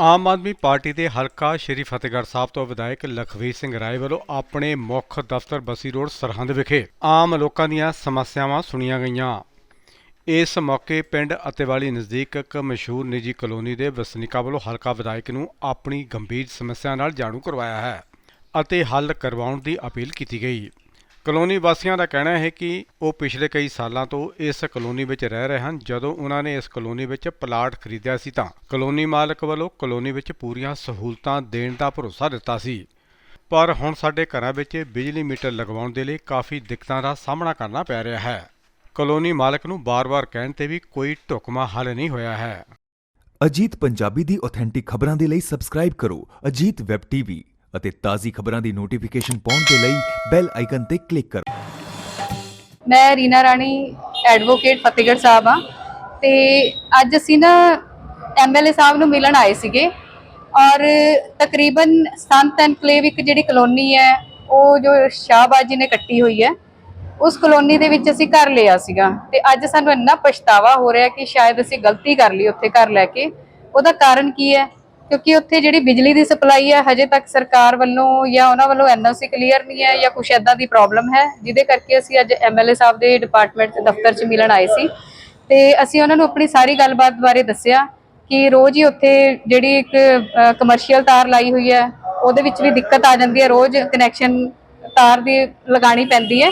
Aam Aadmi party ਦੇ ਹਲਕਾ ਸ਼੍ਰੀ ਫਤਿਹਗੜ੍ਹ ਸਾਹਿਬ ਤੋਂ ਵਿਧਾਇਕ ਲਖਵੀਰ ਸਿੰਘ ਰਾਏ ਵੱਲੋਂ ਆਪਣੇ ਮੁੱਖ ਦਫ਼ਤਰ ਬਸੀ ਰੋਡ ਸਰਹੰਦ ਵਿਖੇ ਆਮ ਲੋਕਾਂ ਦੀਆਂ ਸਮੱਸਿਆਵਾਂ ਸੁਣੀਆਂ ਗਈਆਂ। ਇਸ ਮੌਕੇ ਪਿੰਡ ਅਤੇਵਾਲੀ ਨਜ਼ਦੀਕ ਇੱਕ ਮਸ਼ਹੂਰ ਨਿੱਜੀ ਕਲੋਨੀ ਦੇ ਵਸਨੀਕਾਂ ਵੱਲੋਂ ਹਲਕਾ ਵਿਧਾਇਕ ਨੂੰ ਆਪਣੀ ਗੰਭੀਰ ਸਮੱਸਿਆ ਨਾਲ ਜਾਣੂ ਕਰਵਾਇਆ ਹੈ ਅਤੇ ਹੱਲ ਕਰਵਾਉਣ ਦੀ ਅਪੀਲ ਕੀਤੀ ਗਈ। ਕਲੋਨੀ ਵਾਸੀਆਂ ਦਾ ਕਹਿਣਾ ਹੈ ਕਿ ਉਹ ਪਿਛਲੇ ਕਈ ਸਾਲਾਂ ਤੋਂ ਇਸ ਕਲੋਨੀ ਵਿੱਚ ਰਹਿ ਰਹੇ ਹਨ। ਜਦੋਂ ਉਹਨਾਂ ਨੇ ਇਸ ਕਲੋਨੀ ਵਿੱਚ ਪਲਾਟ ਖਰੀਦਿਆ ਸੀ ਤਾਂ ਕਲੋਨੀ ਮਾਲਕ ਵੱਲੋਂ ਕਲੋਨੀ ਵਿੱਚ ਪੂਰੀਆਂ ਸਹੂਲਤਾਂ ਦੇਣ ਦਾ ਭਰੋਸਾ ਦਿੱਤਾ ਸੀ। ਪਰ ਹੁਣ ਸਾਡੇ ਘਰਾਂ ਵਿੱਚ ਬਿਜਲੀ ਮੀਟਰ ਲਗਵਾਉਣ ਦੇ ਲਈ ਕਾਫੀ ਦਿੱਕਤਾਂ ਦਾ ਸਾਹਮਣਾ ਕਰਨਾ ਪੈ ਰਿਹਾ ਹੈ। ਕਲੋਨੀ ਮਾਲਕ ਨੂੰ ਬਾਰ-ਬਾਰ ਕਹਿਣ ਤੇ ਵੀ ਕੋਈ ਢੁਕਮਾ ਹੱਲ ਨਹੀਂ ਹੋਇਆ ਹੈ। ਅਜੀਤ ਪੰਜਾਬੀ ਦੀ ਆਥੈਂਟਿਕ ਖਬਰਾਂ ਦੇ ਲਈ ਸਬਸਕ੍ਰਾਈਬ ਕਰੋ। ਅਜੀਤ ਵੈਬ ਟੀਵੀ ਅਤੇ ਤਾਜ਼ੀ ਖਬਰਾਂ ਦੀ ਨੋਟੀਫਿਕੇਸ਼ਨ ਪਾਉਣ ਦੇ ਲਈ ਬੈਲ ਆਈਕਨ ਤੇ ਕਲਿੱਕ ਕਰੋ। ਮੈਂ ਰੀਨਾ ਰਾਣੀ ਐਡਵੋਕੇਟ ਫਤਿਹਗੜ੍ਹ ਸਾਹਿਬ ਆ ਤੇ ਅੱਜ ਅਸੀਂ ਨਾ ਐਮਐਲਏ ਸਾਹਿਬ ਨੂੰ ਮਿਲਣ ਆਏ ਸੀਗੇ ਔਰ ਤਕਰੀਬਨ ਸੰਤ ਐਨਕਲੇਵ ਇੱਕ ਜਿਹੜੀ ਕਲੋਨੀ ਹੈ, ਉਹ ਜੋ ਸ਼ਾਹਬਾਜੀ ਨੇ ਕੱਟੀ ਹੋਈ ਹੈ, ਉਸ ਕਲੋਨੀ ਦੇ ਵਿੱਚ ਅਸੀਂ ਘਰ ਲਿਆ ਸੀਗਾ। ਤੇ ਅੱਜ ਸਾਨੂੰ ਇੰਨਾ ਪਛਤਾਵਾ ਹੋ ਰਿਹਾ ਕਿ ਸ਼ਾਇਦ ਅਸੀਂ ਗਲਤੀ ਕਰ ਲਈ ਉੱਥੇ ਘਰ ਲੈ ਕੇ। ਉਹਦਾ ਕਾਰਨ ਕੀ ਹੈ? ਕਿਉਂਕਿ ਉੱਥੇ ਜਿਹੜੀ ਬਿਜਲੀ ਦੀ ਸਪਲਾਈ ਹੈ ਹਜੇ ਤੱਕ ਸਰਕਾਰ ਵੱਲੋਂ ਜਾਂ ਉਹਨਾਂ ਵੱਲੋਂ ਐਨਓਸੀ ਕਲੀਅਰ ਨਹੀਂ ਹੈ ਜਾਂ ਕੁਛ ਐਦਾਂ ਦੀ ਪ੍ਰੋਬਲਮ ਹੈ, ਜਿਹਦੇ ਕਰਕੇ ਅਸੀਂ ਅੱਜ ਐਮਐਲਏ ਸਾਹਿਬ ਦੇ ਡਿਪਾਰਟਮੈਂਟ ਦੇ ਦਫ਼ਤਰ 'ਚ ਮਿਲਣ ਆਏ ਸੀ। ਤੇ ਅਸੀਂ ਉਹਨਾਂ ਨੂੰ ਆਪਣੀ ਸਾਰੀ ਗੱਲਬਾਤ ਬਾਰੇ ਦੱਸਿਆ ਕਿ ਰੋਜ਼ ਹੀ ਉੱਥੇ ਜਿਹੜੀ ਇੱਕ ਕਮਰਸ਼ੀਅਲ ਤਾਰ ਲਾਈ ਹੋਈ ਹੈ, ਉਹਦੇ ਵਿੱਚ ਵੀ ਦਿੱਕਤ ਆ ਜਾਂਦੀ ਹੈ, ਰੋਜ਼ ਕਨੈਕਸ਼ਨ ਤਾਰ ਦੀ ਲਗਾਣੀ ਪੈਂਦੀ ਹੈ।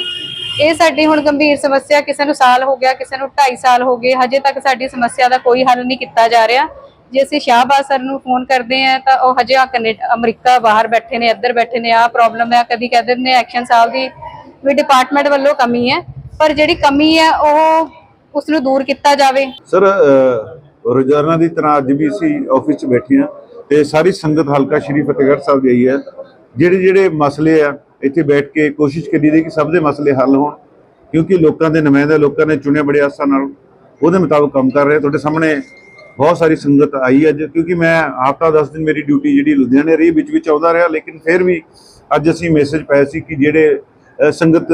ਇਹ ਸਾਡੀ ਹੁਣ ਗੰਭੀਰ ਸਮੱਸਿਆ, ਕਿਸੇ ਨੂੰ ਸਾਲ ਹੋ ਗਿਆ, ਕਿਸੇ ਨੂੰ 2.5 ਸਾਲ ਹੋ ਗਏ, ਹਜੇ ਤੱਕ ਸਾਡੀ ਸਮੱਸਿਆ ਦਾ ਕੋਈ ਹੱਲ ਨਹੀਂ ਕੀਤਾ ਜਾ ਰਿਹਾ। ਜੇ ਅਸੀਂ ਸ਼ਾਹਬਾਜ਼ ਸਰ ਨੂੰ ਫੋਨ ਕਰਦੇ ਆ ਤਾਂ ਉਹ ਹਜੇ ਆ ਕੈਨੇਡਾ ਅਮਰੀਕਾ ਬਾਹਰ ਬੈਠੇ ਨੇ, ਇੱਧਰ ਬੈਠੇ ਨੇ ਆ ਪ੍ਰੋਬਲਮ ਹੈ, ਕਦੀ ਕਹਿੰਦੇ ਨੇ ਐਕਸ਼ਨ ਸਾਹਿਬ ਦੀ ਵੀ ਡਿਪਾਰਟਮੈਂਟ ਵੱਲੋਂ ਕਮੀ ਹੈ, ਪਰ ਜਿਹੜੀ ਕਮੀ ਹੈ ਉਹ ਉਸ ਨੂੰ ਦੂਰ ਕੀਤਾ ਜਾਵੇ। ਸਰ ਰੋਜ਼ਾਨਾ ਦੀ ਤਰ੍ਹਾਂ ਅੱਜ ਵੀ ਅਸੀਂ ਆਫਿਸ 'ਚ ਬੈਠੇ ਹਾਂ ਤੇ ਸਾਰੀ ਸੰਗਤ ਹਲਕਾ ਸ਼੍ਰੀ ਫਤਿਹਗੜ੍ਹ ਸਾਹਿਬ ਦੀ ਆਈ ਹੈ। ਜਿਹੜੇ ਜਿਹੜੇ ਮਸਲੇ ਆ, ਇੱਥੇ ਬੈਠ ਕੇ ਕੋਸ਼ਿਸ਼ ਕਰੀ ਦੀ ਕਿ ਸਭ ਦੇ ਮਸਲੇ ਹੱਲ ਹੋਣ, ਕਿਉਂਕਿ ਲੋਕਾਂ ਦੇ ਨੁਮਾਇੰਦੇ ਲੋਕਾਂ ਨੇ ਚੁਣੇ ਬੜੇ ਆਸਾਂ ਨਾਲ, ਉਹਦੇ ਮੁਤਾਬਕ ਕੰਮ ਕਰ ਰਹੇ ਤੁਹਾਡੇ ਸਾਹਮਣੇ ਬਹੁਤ ਸਾਰੀ ਸੰਗਤ ਆਈ ਅੱਜ ਕਿਉਂਕਿ ਮੈਂ ਹਫ਼ਤਾ 10 ਦਿਨ ਮੇਰੀ ਡਿਊਟੀ ਜਿਹੜੀ ਲੁਧਿਆਣੇ ਰਹੀ ਵਿੱਚ ਵਿੱਚ ਆਉਂਦਾ ਰਿਹਾ ਲੇਕਿਨ ਫਿਰ ਵੀ ਅੱਜ ਅਸੀਂ ਮੈਸੇਜ ਪਾਇਆ ਸੀ ਕਿ ਜਿਹੜੇ ਸੰਗਤ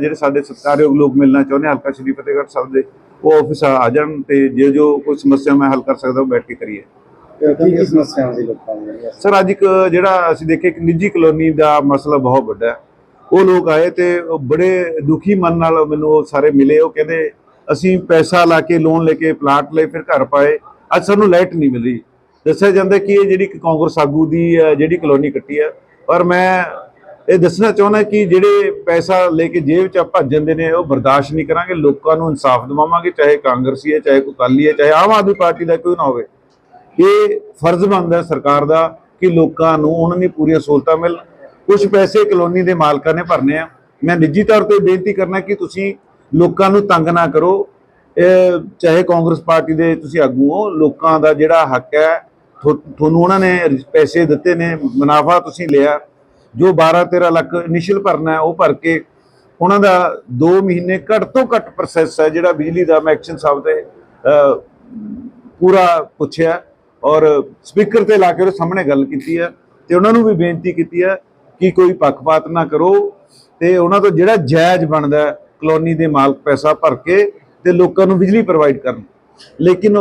ਜਿਹੜੇ ਸਾਡੇ ਸਤਿਕਾਰਯੋਗ ਲੋਕ ਮਿਲਣਾ ਚਾਹੁੰਦੇ ਹਲਕਾ ਸ਼੍ਰੀ ਫਤਿਹਗੜ੍ਹ ਸਾਹਿਬ ਦੇ ਉਹ ਆਫਿਸ ਆ ਜਾਣ ਤੇ ਜੇ ਜੋ ਕੋਈ ਸਮੱਸਿਆ ਮੈਂ ਹੱਲ ਕਰ ਸਕਦਾ ਉਹ ਬੈਠ ਕੇ ਕਰੀਏ। ਕੀ ਸਮੱਸਿਆਵਾਂ ਲੋਕਾਂ ਸਰ ਅੱਜ ਇੱਕ ਜਿਹੜਾ ਅਸੀਂ ਦੇਖਿਆ ਕਿ ਨਿੱਜੀ ਕਲੋਨੀ ਦਾ ਮਸਲਾ ਬਹੁਤ ਵੱਡਾ ਹੈ। ਉਹ ਲੋਕ ਆਏ ਤੇ ਉਹ ਬੜੇ ਦੁਖੀ ਮਨ ਨਾਲ ਮੈਨੂੰ ਉਹ ਸਾਰੇ ਮਿਲੇ ਉਹ ਕਹਿੰਦੇ ਅਸੀਂ ਪੈਸਾ ਲਾ ਕੇ ਲੋਨ ਲੈ ਕੇ ਪਲਾਟ ਲਏ ਫਿਰ ਘਰ ਪਾਏ। ਅੱਜ ਸਾਨੂੰ ਲਾਈਟ ਨਹੀਂ ਮਿਲ। ਰਹੀ ਦੱਸਿਆ ਜਾਂਦਾ ਕਿ ਇਹ ਜਿਹੜੀ ਕਾਂਗਰਸ ਆਗੂ ਦੀ ਅ, ਜਿਹੜੀ ਕਲੋਨੀ ਕੱਟੀ ਹੈ ਪਰ ਮੈਂ ਇਹ ਦੱਸਣਾ ਚਾਹੁੰਦਾ ਕਿ ਜਿਹੜੇ ਪੈਸਾ ਲੈ ਕੇ ਜੇਬ 'ਚ ਭੱਜ ਜਾਂਦੇ ਨੇ ਉਹ ਬਰਦਾਸ਼ਤ ਨਹੀਂ ਕਰਾਂਗੇ। ਲੋਕਾਂ ਨੂੰ ਇਨਸਾਫ ਦਿਵਾਵਾਂਗੇ ਚਾਹੇ ਕਾਂਗਰਸੀ ਹੈ ਚਾਹੇ ਕੋਈ ਅਕਾਲੀ ਹੈ ਚਾਹੇ ਆਮ ਆਦਮੀ ਪਾਰਟੀ ਦਾ ਕੋਈ ਨਾ ਹੋਵੇ। ਇਹ ਫਰਜ਼ ਬਣਦਾ ਸਰਕਾਰ ਦਾ ਕਿ ਲੋਕਾਂ ਨੂੰ ਉਹਨਾਂ ਦੀ ਪੂਰੀਆਂ ਸਹੂਲਤਾਂ ਮਿਲਣ ਕੁਝ ਪੈਸੇ ਕਲੋਨੀ ਦੇ ਮਾਲਕਾਂ ਨੇ ਭਰਨੇ ਆ। ਮੈਂ ਨਿੱਜੀ ਤੌਰ ਤੇ ਬੇਨਤੀ ਕਰਨਾ ਕਿ ਤੁਸੀਂ ਲੋਕਾਂ ਨੂੰ ਤੰਗ ਨਾ ਕਰੋ। ਇਹ ਚਾਹੇ ਕਾਂਗਰਸ ਪਾਰਟੀ ਦੇ ਤੁਸੀਂ ਆਗੂ ਹੋ, ਲੋਕਾਂ ਦਾ ਜਿਹੜਾ ਹੱਕ ਹੈ ਤੁਹਾ- ਤੁਹਾਨੂੰ ਉਹਨਾਂ ਨੇ ਪੈਸੇ ਦਿੱਤੇ ਨੇ, ਮੁਨਾਫਾ ਤੁਸੀਂ ਲਿਆ, ਜੋ 12 13 ਲੱਖ ਇਨੀਸ਼ੀਅਲ ਭਰਨਾ ਹੈ, ਉਹ ਭਰ ਕੇ ਉਹਨਾਂ ਦਾ 2 ਮਹੀਨੇ ਘੱਟ ਤੋਂ ਘੱਟ ਪ੍ਰੋਸੈਸ ਹੈ, ਜਿਹੜਾ ਬਿਜਲੀ ਦਾ ਮੈਂ ਐਕਸ਼ਨ ਸਾਹਿਬ ਤੇ ਪੂਰਾ ਪੁੱਛਿਆ ਔਰ ਸਪੀਕਰ ਤੇ ਲਾ ਕੇ ਉਹਦੇ ਸਾਹਮਣੇ ਗੱਲ ਕੀਤੀ ਹੈ ਤੇ ਉਹਨਾਂ ਨੂੰ ਵੀ ਬੇਨਤੀ ਕੀਤੀ ਹੈ ਕਿ ਕੋਈ ਪੱਖਪਾਤ ਨਾ ਕਰੋ ਤੇ ਉਹਨਾਂ ਤੋਂ ਜਿਹੜਾ ਜਾਇਜ਼ ਬਣਦਾ ਕਲੋਨੀ ਦੇ ਮਾਲਕ ਪੈਸਾ ਭਰ ਕੇ ਤੇ ਲੋਕਾਂ ਨੂੰ ਬਿਜਲੀ ਪ੍ਰੋਵਾਈਡ ਕਰਨ। ਲੇਕਿਨ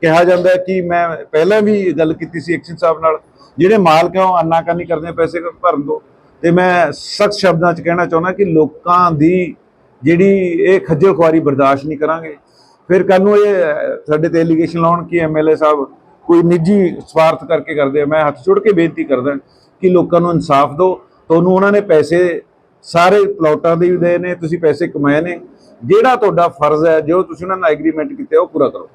ਕਿਹਾ ਜਾਂਦਾ ਹੈ ਕਿ ਮੈਂ ਪਹਿਲਾਂ ਵੀ ਗੱਲ ਕੀਤੀ ਸੀ ਐਕਸ਼ਨ ਸਾਹਿਬ ਨਾਲ, ਜਿਹੜੇ ਮਾਲਕ ਆ, ਉਹ ਅੰਨਾਕਾਨੀ ਕਰਦੇ ਪੈਸੇ ਭਰਨ ਤੋਂ ਤੇ ਮੈਂ ਸਖਤ ਸ਼ਬਦਾਂ 'ਚ ਕਹਿਣਾ ਚਾਹੁੰਦਾ ਕਿ ਲੋਕਾਂ ਦੀ ਜਿਹੜੀ ਇਹ ਖੱਜਲ ਖੁਆਰੀ ਬਰਦਾਸ਼ਤ ਨਹੀਂ ਕਰਾਂਗੇ। ਫਿਰ ਕੱਲ ਨੂੰ ਇਹ ਸਾਡੇ ਤੇ ਐਲੀਗੇਸ਼ਨ ਲਾਉਣ ਕਿ ਐਮਐਲਏ ਸਾਹਿਬ ਕੋਈ ਨਿੱਜੀ ਸਵਾਰਥ ਕਰਕੇ ਕਰਦੇ ਆ। ਮੈਂ ਹੱਥ ਜੋੜ ਕੇ ਬੇਨਤੀ ਕਰਦਾ ਕਿ ਲੋਕਾਂ ਨੂੰ ਇਨਸਾਫ ਦਿਓ। ਤੁਹਾਨੂੰ ਉਹਨਾਂ ਨੇ ਪੈਸੇ ਸਾਰੇ ਪਲਾਟਾਂ ਦੇ ਵੀ ਦੇ ਨੇ, ਤੁਸੀਂ ਪੈਸੇ ਕਮਾਏ ਨੇ। ਜਿਹੜਾ ਤੁਹਾਡਾ ਫਰਜ਼ ਹੈ, ਜੋ ਤੁਸੀਂ ਉਹਨਾਂ ਨਾਲ ਐਗਰੀਮੈਂਟ ਕੀਤਾ ਉਹ ਪੂਰਾ ਕਰੋ।